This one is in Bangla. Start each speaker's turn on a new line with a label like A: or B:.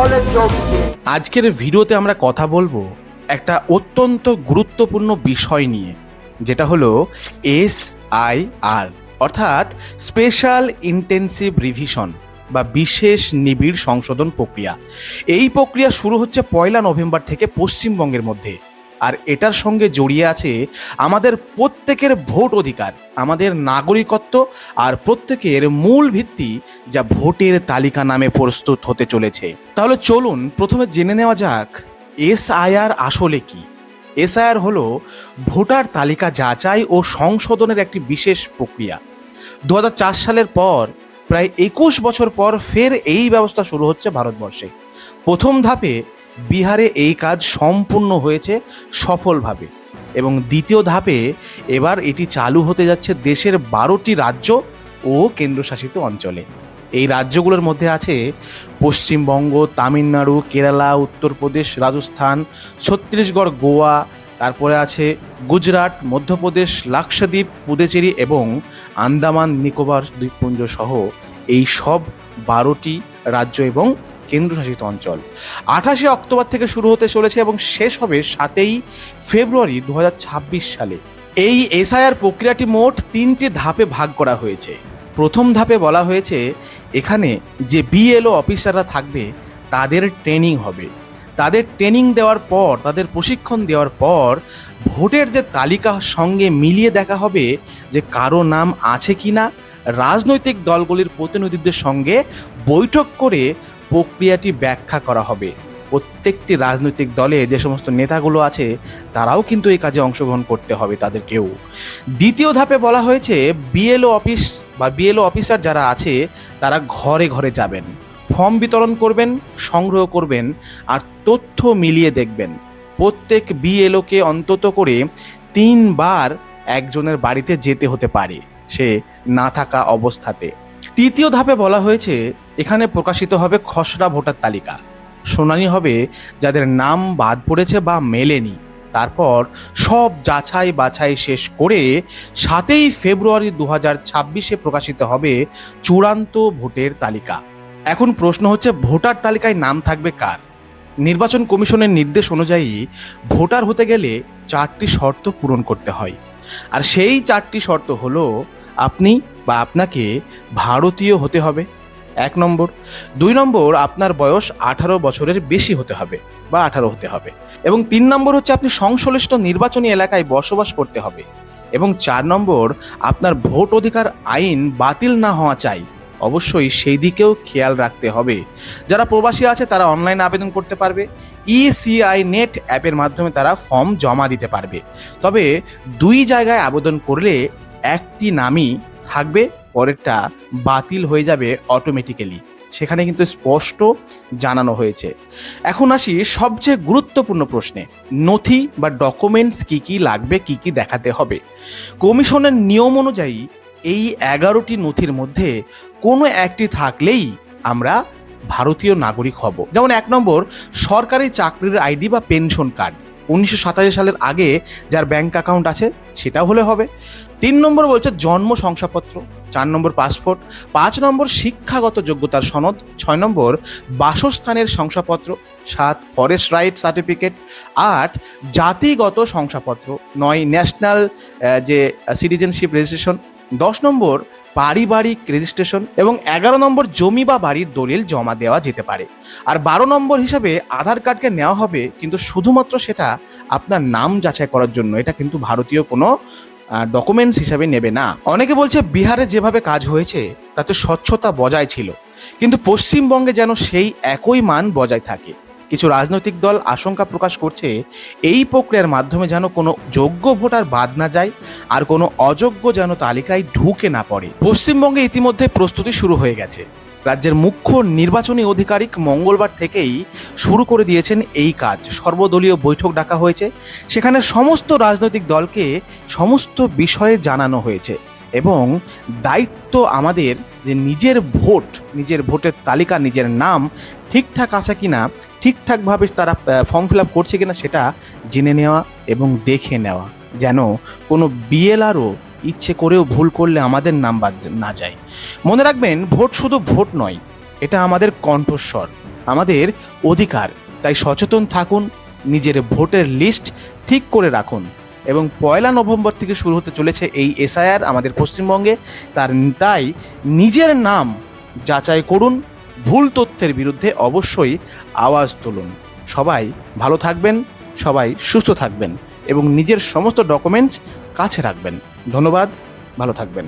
A: দলের যোগ
B: আজকের ভিডিওতে আমরা কথা বলব একটা অত্যন্ত গুরুত্বপূর্ণ বিষয় নিয়ে, যেটা হলো এস আই আর, অর্থাৎ স্পেশাল ইন্টেন্সিভ রিভিশন বা বিশেষ নিবিড় সংশোধন প্রক্রিয়া। এই প্রক্রিয়া শুরু হচ্ছে পয়লা নভেম্বর থেকে পশ্চিমবঙ্গের মধ্যে। আর এটার সঙ্গে জড়িয়ে আছে আমাদের প্রত্যেকের ভোট অধিকার, আমাদের নাগরিকত্ব আর প্রত্যেকের মূল ভিত্তি যা ভোটের তালিকা নামে প্রস্তুত হতে চলেছে। তাহলে চলুন প্রথমে জেনে নেওয়া যাক, এসআইআর আসলে কি? এসআইআর হলো ভোটার তালিকা যাচাই ও সংশোধনের একটি বিশেষ প্রক্রিয়া। দু হাজার চার সালের পর, প্রায় একুশ বছর পর ফের এই ব্যবস্থা শুরু হচ্ছে ভারতবর্ষে। প্রথম ধাপে বিহারে এই কাজ সম্পূর্ণ হয়েছে সফলভাবে এবং দ্বিতীয় ধাপে এবার এটি চালু হতে যাচ্ছে দেশের বারোটি রাজ্য ও কেন্দ্রশাসিত অঞ্চলে। এই রাজ্যগুলোর মধ্যে আছে পশ্চিমবঙ্গ, তামিলনাড়ু, কেরালা, উত্তরপ্রদেশ, রাজস্থান, ছত্তিশগড়, গোয়া, তারপরে আছে গুজরাট, মধ্যপ্রদেশ, লাক্ষাদ্বীপ, পুদুচেরি এবং আন্দামান, নিকোবর, দ্বীপপুঞ্জ সহ এই সব বারোটি রাজ্য এবং কেন্দ্রশাসিত অঞ্চল। আঠাশে অক্টোবর থেকে শুরু হতে চলেছে এবং শেষ হবে সাতই ফেব্রুয়ারি দু হাজার ছাব্বিশ সালে। এই এসআইআর প্রক্রিয়াটি মোট তিনটি ধাপে ভাগ করা হয়েছে। প্রথম ধাপে বলা হয়েছে, এখানে যে বিএলও অফিসাররা থাকবে, তাদের ট্রেনিং হবে। তাদের ট্রেনিং দেওয়ার পর, তাদের প্রশিক্ষণ দেওয়ার পর, ভোটের যে তালিকা সঙ্গে মিলিয়ে দেখা হবে যে কারও নাম আছে কি না রাজনৈতিক দলগুলির প্রতিনিধিদের সঙ্গে বৈঠক করে প্রক্রিয়াটি ব্যাখ্যা করা হবে। প্রত্যেকটি রাজনৈতিক দলে যে সমস্ত নেতাগুলো আছে, তারাও কিন্তু এই কাজে অংশগ্রহণ করতে হবে তাদেরকেও দ্বিতীয় ধাপে বলা হয়েছে, বিএলও অফিস বা বিএলও অফিসার যারা আছে, তারা ঘরে ঘরে যাবেন। ফর্ম বিতরণ করবেন, সংগ্রহ করবেন, আর তথ্য মিলিয়ে দেখবেন। প্রত্যেক বিএলওকে অন্তত করে তিনবার একজনের বাড়িতে যেতে হতে পারে, সে না থাকা অবস্থাতে। তৃতীয় ধাপে বলা হয়েছে, এখানে প্রকাশিত হবে খসড়া ভোটার তালিকা। শুনানি হবে যাদের নাম বাদ পড়েছে বা মেলেনি। তারপর সব যাচাই বাছাই শেষ করে সাতই ফেব্রুয়ারি দু ছাব্বিশে প্রকাশিত হবে চূড়ান্ত ভোটের তালিকা। এখন প্রশ্ন হচ্ছে, ভোটার তালিকায় নাম থাকবে কার? নির্বাচন কমিশনের নির্দেশ অনুযায়ী ভোটার হতে গেলে চারটি শর্ত পূরণ করতে হয়। আর সেই চারটি শর্ত হলো, আপনি বা আপনাকে ভারতীয় হতে হবে। এক নম্বর। দুই নম্বর, আপনার বয়স আঠারো বছরের বেশি হতে হবে বা আঠারো হতে হবে। এবং তিন নম্বর হচ্ছে আপনি সংশ্লিষ্ট নির্বাচনী এলাকায় বসবাস করতে হবে। এবং চার নম্বর, আপনার ভোট অধিকার আইন বাতিল না হওয়া চাই। অবশ্যই সেই দিকেও খেয়াল রাখতে হবে। যারা প্রবাসী আছে, তারা অনলাইনে আবেদন করতে পারবে। ইসিআই নেট অ্যাপের মাধ্যমে তারা ফর্ম জমা দিতে পারবে। তবে দুই জায়গায় আবেদন করলে একটি নামই থাকবে, পরেরটা বাতিল হয়ে যাবে অটোমেটিক্যালি সেখানে কিন্তু স্পষ্ট জানানো হয়েছে। এখন আসি সবচেয়ে গুরুত্বপূর্ণ প্রশ্নে। নথি বা ডকুমেন্টস কি কি লাগবে, কি কি দেখাতে হবে? কমিশনের নিয়ম অনুযায়ী এই এগারোটি নথির মধ্যে কোনো একটি থাকলেই আমরা ভারতীয় নাগরিক হব। যেমন এক নম্বর, সরকারি চাকরির আইডি বা পেনশন কার্ড উনিশশো সাতাশি সালের আগে যার ব্যাংক অ্যাকাউন্ট আছে, সেটাও হলে হবে। তিন নম্বর বলছে জন্ম শংসাপত্র, চার নম্বর পাসপোর্ট পাঁচ নম্বর শিক্ষাগত যোগ্যতার সনদ, ছয় নম্বর বাসস্থানের শংসাপত্র, সাত ফরেস্ট রাইট সার্টিফিকেট আট জাতিগত শংসাপত্র, নয় ন্যাশনাল যে সিটিজেনশিপ রেজিস্ট্রেশন দশ নম্বর পারিবারিক রেজিস্ট্রেশন এবং এগারো নম্বর জমি বা বাড়ির দলিল জমা দেওয়া যেতে পারে। আর বারো নম্বর হিসাবে আধার কার্ডকে নেওয়া হবে, কিন্তু শুধুমাত্র সেটা আপনার নাম যাচাই করার জন্য। এটা কিন্তু ভারতীয় কোনো ডকুমেন্টস হিসাবে নেবে না। অনেকে বলছে বিহারে যেভাবে কাজ হয়েছে, তাতে স্বচ্ছতা বজায় ছিল। কিন্তু পশ্চিমবঙ্গে যেন সেই একই মান বজায় থাকে। কিছু রাজনৈতিক দল আশঙ্কা প্রকাশ করছে, এই প্রক্রিয়ার মাধ্যমে যেন কোনো যোগ্য ভোটার বাদ না যায় আর কোনো অযোগ্য যেন তালিকায় ঢুকে না পড়ে। পশ্চিমবঙ্গে ইতিমধ্যে প্রস্তুতি শুরু হয়ে গেছে। রাজ্যের মুখ্য নির্বাচনী আধিকারিক মঙ্গলবার থেকেই শুরু করে দিয়েছেন এই কাজ। সর্বদলীয় বৈঠক ডাকা হয়েছে। সেখানে সমস্ত রাজনৈতিক দলকে সমস্ত বিষয়ে জানানো হয়েছে। এবং দায়িত্ব আমাদের যে নিজের ভোট, নিজের ভোটের তালিকা, নিজের নাম ঠিকঠাক আছে কিনা, ঠিকঠাকভাবে তারা ফর্ম ফিল আপ করছে কিনা সেটা জেনে নেওয়া এবং দেখে নেওয়া। যেন কোনো বিএলআরও ইচ্ছে করেও ভুল করলে আমাদের নাম বাদ না যায়। মনে রাখবেন, ভোট শুধু ভোট নয়, এটা আমাদের কণ্ঠস্বর, আমাদের অধিকার। তাই সচেতন থাকুন, নিজের ভোটের লিস্ট ঠিক করে রাখুন। এবং পয়লা নভেম্বর থেকে শুরু হতে চলেছে এই এসআইআর আমাদের পশ্চিমবঙ্গে। তার তাই নিজের নাম যাচাই করুন, ভুল তথ্যের বিরুদ্ধে অবশ্যই আওয়াজ তুলুন। সবাই ভালো থাকবেন, সবাই সুস্থ থাকবেন এবং নিজের সমস্ত ডকুমেন্টস কাছে রাখবেন। ধন্যবাদ, ভালো থাকবেন।